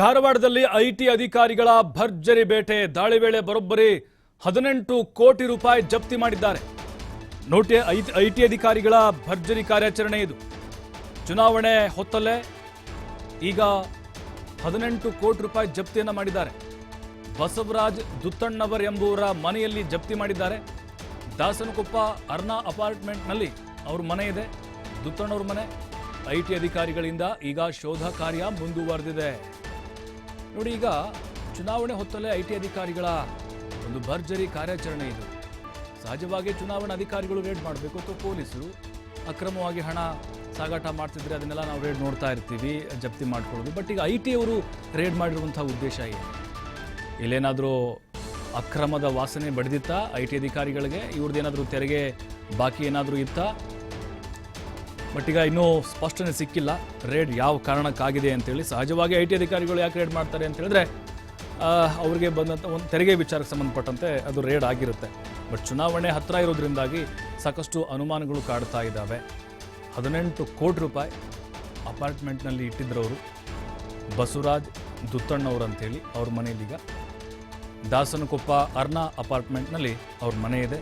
ಧಾರವಾಡದಲ್ಲಿ ಐಟಿ ಅಧಿಕಾರಿಗಳ ಭರ್ಜರಿ ಬೇಟೆ. ದಾಳಿ ವೇಳೆ ಬರೋಬ್ಬರಿ ಹದಿನೆಂಟು ಕೋಟಿ ರೂಪಾಯಿ ಜಪ್ತಿ ಮಾಡಿದ್ದಾರೆ. ನೋಟಿ ಐಟಿ ಅಧಿಕಾರಿಗಳ ಭರ್ಜರಿ ಕಾರ್ಯಾಚರಣೆ ಇದು. ಚುನಾವಣೆ ಹೊತ್ತಲ್ಲೇ ಈಗ ಹದಿನೆಂಟು ಕೋಟಿ ರೂಪಾಯಿ ಜಪ್ತಿಯನ್ನು ಮಾಡಿದ್ದಾರೆ. ಬಸವರಾಜ್ ದುತ್ತಣ್ಣವರ್ ಎಂಬುವರ ಮನೆಯಲ್ಲಿ ಜಪ್ತಿ ಮಾಡಿದ್ದಾರೆ. ದಾಸನಕೊಪ್ಪ ಅರ್ನಾ ಅಪಾರ್ಟ್ಮೆಂಟ್ನಲ್ಲಿ ಅವ್ರ ಮನೆ ಇದೆ, ದುತ್ತಣ್ಣವ್ರ ಮನೆ. ಐಟಿ ಅಧಿಕಾರಿಗಳಿಂದ ಈಗ ಶೋಧ ಕಾರ್ಯ ಮುಂದುವರೆದಿದೆ. ನೋಡಿ ಈಗ ಚುನಾವಣೆ ಹೊತ್ತಲ್ಲೇ ಐ ಟಿ ಅಧಿಕಾರಿಗಳ ಒಂದು ಭರ್ಜರಿ ಕಾರ್ಯಾಚರಣೆ ಇದು. ಸಹಜವಾಗಿ ಚುನಾವಣಾ ಅಧಿಕಾರಿಗಳು ರೇಡ್ ಮಾಡಬೇಕು ಅಥವಾ ಪೊಲೀಸರು ಅಕ್ರಮವಾಗಿ ಹಣ ಸಾಗಾಟ ಮಾಡ್ತಿದ್ರೆ ಅದನ್ನೆಲ್ಲ ನಾವು ರೇಡ್ ನೋಡ್ತಾ ಇರ್ತೀವಿ, ಜಪ್ತಿ ಮಾಡ್ಕೊಳ್ಳೋದು. ಬಟ್ ಈಗ ಐ ಟಿ ಅವರು ರೇಡ್ ಮಾಡಿರುವಂಥ ಉದ್ದೇಶ ಏನು? ಇಲ್ಲೇನಾದರೂ ಅಕ್ರಮದ ವಾಸನೆ ಬಡಿದಿತ್ತಾ ಐ ಟಿ ಅಧಿಕಾರಿಗಳಿಗೆ? ಇವ್ರದ್ದು ಏನಾದರೂ ತೆರಿಗೆ ಬಾಕಿ ಏನಾದರೂ ಇತ್ತಾ? ಬಟ್ ಈಗ ಇನ್ನೂ ಸ್ಪಷ್ಟನೆ ಸಿಕ್ಕಿಲ್ಲ. ರೇಡ್ ಯಾವ ಕಾರಣಕ್ಕಾಗಿದೆ ಅಂತೇಳಿ ಸಹಜವಾಗಿ ಐ ಟಿ ಅಧಿಕಾರಿಗಳು ಯಾಕೆ ರೇಡ್ ಮಾಡ್ತಾರೆ ಅಂತ ಹೇಳಿದ್ರೆ ಅವ್ರಿಗೆ ಬಂದಂಥ ಒಂದು ತೆರಿಗೆ ವಿಚಾರಕ್ಕೆ ಸಂಬಂಧಪಟ್ಟಂತೆ ಅದು ರೇಡ್ ಆಗಿರುತ್ತೆ. ಬಟ್ ಚುನಾವಣೆ ಹತ್ತಿರ ಇರೋದ್ರಿಂದಾಗಿ ಸಾಕಷ್ಟು ಅನುಮಾನಗಳು ಕಾಡ್ತಾ ಇದ್ದಾವೆ ಹದಿನೆಂಟು ಕೋಟಿ ರೂಪಾಯಿ ಅಪಾರ್ಟ್ಮೆಂಟ್ನಲ್ಲಿ ಇಟ್ಟಿದ್ರವರು ಬಸವರಾಜ್ ದುತ್ತಣ್ಣವ್ರು ಅಂತೇಳಿ ಅವ್ರ ಮನೆಯಲ್ಲೀಗ ದಾಸನಕೊಪ್ಪ ಅರ್ನಾ ಅಪಾರ್ಟ್ಮೆಂಟ್ನಲ್ಲಿ ಅವ್ರ ಮನೆ ಇದೆ.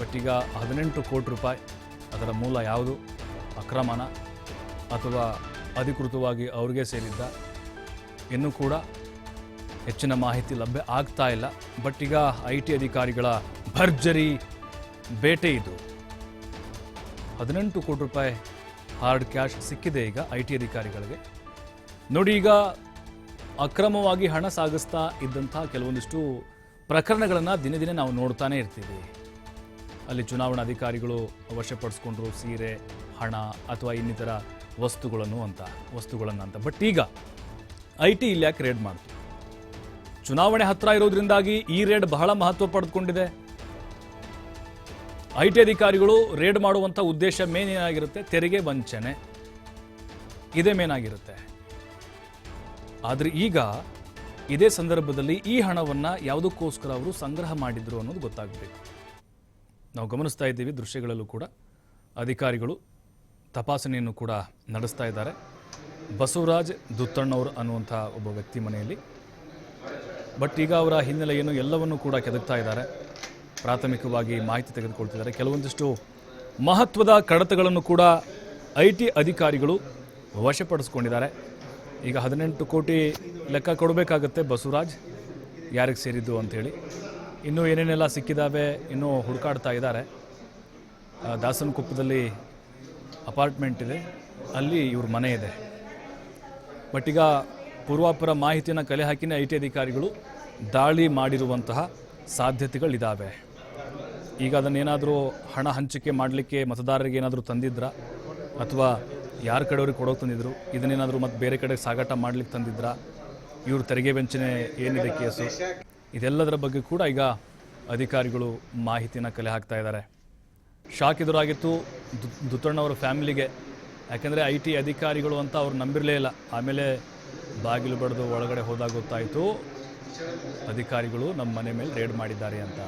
ಬಟ್ ಈಗ ಹದಿನೆಂಟು ಕೋಟಿ ರೂಪಾಯಿ ಅದರ ಮೂಲ ಯಾವುದು? ಅಕ್ರಮನ ಅಥವಾ ಅಧಿಕೃತವಾಗಿ ಅವ್ರಿಗೆ ಸೇರಿದ್ದ, ಇನ್ನೂ ಕೂಡ ಹೆಚ್ಚಿನ ಮಾಹಿತಿ ಲಭ್ಯ ಆಗ್ತಾ ಇಲ್ಲ. ಬಟ್ ಈಗ ಐ ಟಿ ಅಧಿಕಾರಿಗಳ ಭರ್ಜರಿ ಬೇಟೆ ಇದು. ಹದಿನೆಂಟು ಕೋಟಿ ರೂಪಾಯಿ ಹಾರ್ಡ್ ಕ್ಯಾಶ್ ಸಿಕ್ಕಿದೆ ಈಗ ಐ ಟಿ ಅಧಿಕಾರಿಗಳಿಗೆ. ನೋಡಿ ಈಗ ಅಕ್ರಮವಾಗಿ ಹಣ ಸಾಗಿಸ್ತಾ ಇದ್ದಂಥ ಕೆಲವೊಂದಿಷ್ಟು ಪ್ರಕರಣಗಳನ್ನು ದಿನೇ ದಿನೇ ನಾವು ನೋಡ್ತಾನೆ ಇರ್ತೀವಿ. ಅಲ್ಲಿ ಚುನಾವಣಾ ಅಧಿಕಾರಿಗಳು ವಶಪಡಿಸ್ಕೊಂಡ್ರು ಸೀರೆ ಹಣ ಅಥವಾ ಇನ್ನಿತರ ವಸ್ತುಗಳನ್ನು ಅಂತ ವಸ್ತುಗಳನ್ನು ಅಂತ. ಬಟ್ ಈಗ ಐ ಟಿ ಇಲ್ಲಿ ಯಾಕೆ ರೇಡ್ ಮಾಡ್ತು? ಚುನಾವಣೆ ಹತ್ರ ಇರೋದ್ರಿಂದಾಗಿ ಈ ರೇಡ್ ಬಹಳ ಮಹತ್ವ ಪಡೆದುಕೊಂಡಿದೆ ಐ ಟಿ ಅಧಿಕಾರಿಗಳು ರೇಡ್ ಮಾಡುವಂಥ ಉದ್ದೇಶ ಮೇನ್ ಏನಾಗಿರುತ್ತೆ? ತೆರಿಗೆ ವಂಚನೆ. ಇದೇ ಮೇನ್ ಆಗಿರುತ್ತೆ. ಆದರೆ ಈಗ ಇದೇ ಸಂದರ್ಭದಲ್ಲಿ ಈ ಹಣವನ್ನು ಯಾವುದಕ್ಕೋಸ್ಕರ ಅವರು ಸಂಗ್ರಹ ಮಾಡಿದ್ರು ಅನ್ನೋದು ಗೊತ್ತಾಗಬೇಕು. ನಾವು ಗಮನಿಸ್ತಾ ಇದ್ದೀವಿ ದೃಶ್ಯಗಳಲ್ಲೂ ಕೂಡ. ಅಧಿಕಾರಿಗಳು ತಪಾಸಣೆಯನ್ನು ಕೂಡ ನಡೆಸ್ತಾ ಇದ್ದಾರೆ. ಬಸವರಾಜ್ ದುತ್ತಣ್ಣವ್ರು ಅನ್ನುವಂಥ ಒಬ್ಬ ವ್ಯಕ್ತಿ ಮನೆಯಲ್ಲಿ. ಬಟ್ ಈಗ ಅವರ ಹಿನ್ನೆಲೆಯನ್ನು ಎಲ್ಲವನ್ನೂ ಕೂಡ ಕೆದಕ್ತಾ ಇದ್ದಾರೆ. ಪ್ರಾಥಮಿಕವಾಗಿ ಮಾಹಿತಿ ತೆಗೆದುಕೊಳ್ತಿದ್ದಾರೆ. ಕೆಲವೊಂದಿಷ್ಟು ಮಹತ್ವದ ಕಡತಗಳನ್ನು ಕೂಡ ಐ ಟಿ ಅಧಿಕಾರಿಗಳು ವಶಪಡಿಸ್ಕೊಂಡಿದ್ದಾರೆ. ಈಗ ಹದಿನೆಂಟು ಕೋಟಿ ಲೆಕ್ಕ ಕೊಡಬೇಕಾಗತ್ತೆ ಬಸವರಾಜ್, ಯಾರಿಗೆ ಸೇರಿದ್ದು ಅಂಥೇಳಿ. ಇನ್ನೂ ಏನೇನೆಲ್ಲ ಸಿಕ್ಕಿದ್ದಾವೆ ಇನ್ನೂ ಹುಡುಕಾಡ್ತಾ ಇದ್ದಾರೆ. ದಾಸನಕೊಪ್ಪದಲ್ಲಿ ಅಪಾರ್ಟ್ಮೆಂಟ್ ಇದೆ, ಅಲ್ಲಿ ಇವ್ರ ಮನೆ ಇದೆ. ಬಟ್ ಈಗ ಪೂರ್ವಾಪರ ಮಾಹಿತಿಯನ್ನು ಕಲೆ ಹಾಕಿನೇ ಐ ಟಿ ಅಧಿಕಾರಿಗಳು ದಾಳಿ ಮಾಡಿರುವಂತಹ ಸಾಧ್ಯತೆಗಳಿದ್ದಾವೆ ಈಗ ಅದನ್ನೇನಾದರೂ ಹಣ ಹಂಚಿಕೆ ಮಾಡಲಿಕ್ಕೆ ಮತದಾರರಿಗೆ ಏನಾದರೂ ತಂದಿದ್ರಾ? ಅಥವಾ ಯಾರ ಕಡೆಯವ್ರಿಗೆ ಕೊಡೋಕೆ ತಂದಿದ್ರು? ಇದನ್ನೇನಾದರೂ ಮತ್ತು ಬೇರೆ ಕಡೆ ಸಾಗಾಟ ಮಾಡಲಿಕ್ಕೆ ತಂದಿದ್ರಾ? ಇವರು ತೆರಿಗೆ ವಂಚನೆ ಏನಿದೆ ಕೇಸು? ಇದೆಲ್ಲದರ ಬಗ್ಗೆ ಕೂಡ ಈಗ ಅಧಿಕಾರಿಗಳು ಮಾಹಿತಿನ ಕಲೆ ಹಾಕ್ತಾ ಇದ್ದಾರೆ ಶಾಕ್ ಎದುರಾಗಿತ್ತು ದು- ದುತ್ತಣ್ಣವರ ಫ್ಯಾಮಿಲಿಗೆ ಯಾಕೆಂದರೆ ಐ ಟಿ ಅಧಿಕಾರಿಗಳು ಅಂತ ಅವ್ರು ನಂಬಿರಲೇ ಇಲ್ಲ ಆಮೇಲೆ ಬಾಗಿಲು ಬಡಿದು ಒಳಗಡೆ ಹೋದಾಗ ಗೊತ್ತಾಯಿತು ಅಧಿಕಾರಿಗಳು ನಮ್ಮ ಮನೆ ಮೇಲೆ ರೇಡ್ ಮಾಡಿದ್ದಾರೆ ಅಂತ